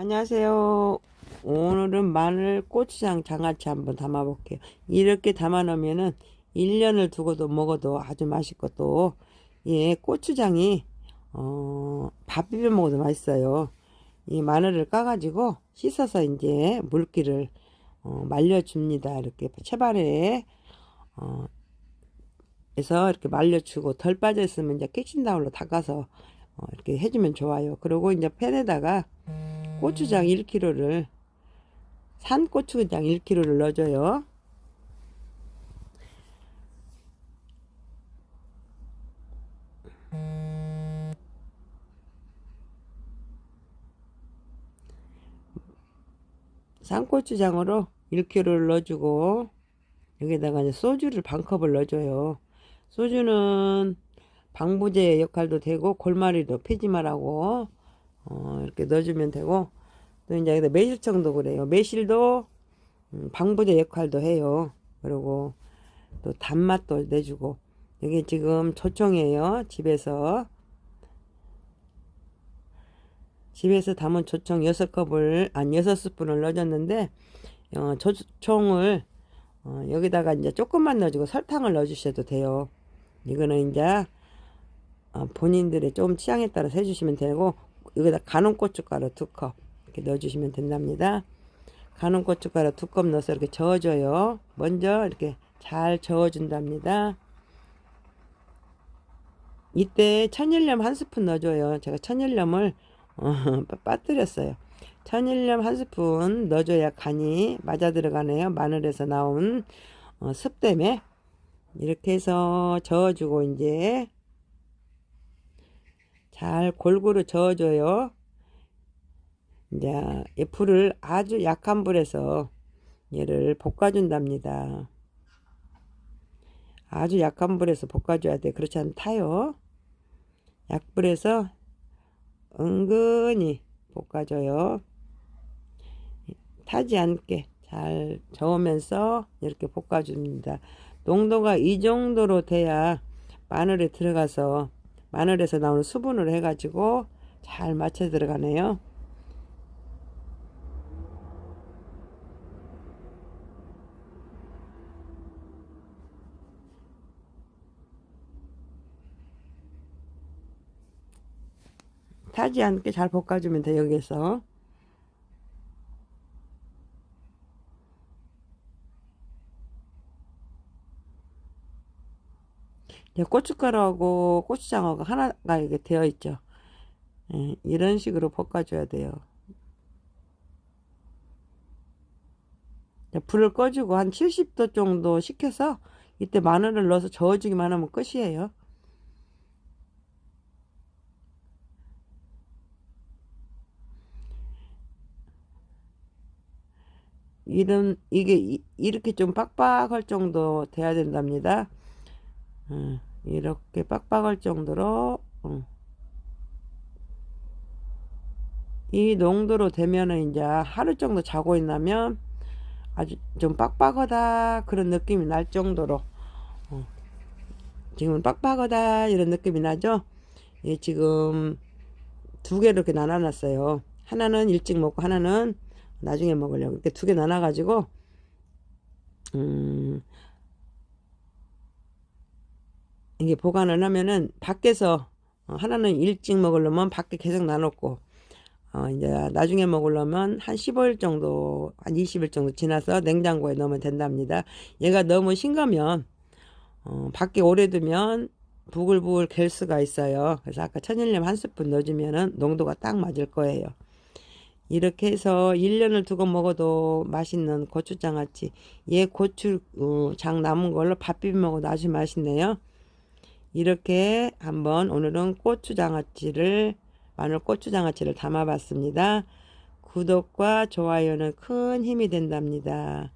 안녕하세요. 오늘은 마늘 고추장 장아찌 한번 담아 볼게요. 이렇게 담아 놓으면은 1년을 두고도 먹어도 아주 맛있고 또, 예, 고추장이, 어, 밥 비벼 먹어도 맛있어요. 이 마늘을 까가지고 씻어서 이제 물기를, 어, 말려줍니다. 이렇게 채반에, 어, 해서 이렇게 말려주고 덜 빠져 있으면 이제 킥신다운로 닦아서 어, 이렇게 해주면 좋아요. 그리고 이제 팬에다가 고추장 1kg를 산 고추장 1kg를 넣어줘요. 산고추장으로 1kg를 넣어주고 여기다가 이제 소주를 반 컵을 넣어줘요. 소주는 방부제 역할도 되고 골마리도 폐지마라고 어, 이렇게 넣어주면 되고 또 이제 여기다 매실청도 그래요. 매실도 음, 방부제 역할도 해요. 그리고 또 단맛도 내주고 여기 지금 조청이에요. 집에서 집에서 담은 조청 6컵을 아니 6스푼을 넣어줬는데 어, 조청을 어, 여기다가 이제 조금만 넣어주고 설탕을 넣어주셔도 돼요. 이거는 이제 어, 본인들의 좀 취향에 따라서 해주시면 되고 여기다 가는 고춧가루 두 컵 이렇게 넣어주시면 된답니다. 가는 고춧가루 두 컵 넣어서 이렇게 저어줘요. 먼저 이렇게 잘 저어준답니다. 이때 천일염 한 스푼 넣어줘요. 제가 천일염을 어, 빠뜨렸어요. 천일염 한 스푼 넣어줘야 간이 맞아 들어가네요. 마늘에서 나온 어, 습 때문에 이렇게 해서 저어주고 이제 잘 골고루 저어줘요. 이제 이 불을 아주 약한 불에서 얘를 볶아준답니다. 아주 약한 불에서 볶아줘야 돼. 그렇지 않으면 타요. 약불에서 은근히 볶아줘요. 타지 않게 잘 저으면서 이렇게 볶아줍니다. 농도가 이 정도로 돼야 마늘에 들어가서 마늘에서 나오는 수분을 해가지고 잘 맞춰 들어가네요. 타지 않게 잘 볶아주면 돼 여기서 고춧가루하고 고추장하고 하나가 이게 되어 있죠. 예, 이런 식으로 볶아줘야 돼요. 이제 불을 꺼주고 한 70도 정도 식혀서 이때 마늘을 넣어서 저어주기만 하면 끝이에요. 이런 이게 이- 이렇게 좀 빡빡할 정도 돼야 된답니다. 어, 이렇게 빡빡할 정도로 어. 이 농도로 되면은 이제 하루 정도 자고 있나면 아주 좀 빡빡하다 그런 느낌이 날 정도로 어. 지금은 빡빡하다 이런 느낌이 나죠? 예, 지금 두 개로 이렇게 나눠놨어요. 하나는 일찍 먹고 하나는 나중에 먹으려고 이렇게 두 개 나눠 가지고 음, 이게 보관을 하면은 밖에서 어, 하나는 일찍 먹으려면 밖에 계속 놔놓고 어, 이제 나중에 먹으려면 한 15일 정도, 한 20일 정도 지나서 냉장고에 넣으면 된답니다. 얘가 너무 싱거면 어, 밖에 오래 두면 부글부글 갤 수가 있어요. 그래서 아까 천일염 한 스푼 넣어주면은 농도가 딱 맞을 거예요. 이렇게 해서 1년을 두고 먹어도 맛있는 고추장아찌. 얘 고추장 남은 걸로 밥 비벼 먹어도 아주 맛있네요. 이렇게 한번 오늘은 고추장아찌를 마늘 고추장아찌를 담아봤습니다. 구독과 좋아요는 큰 힘이 된답니다.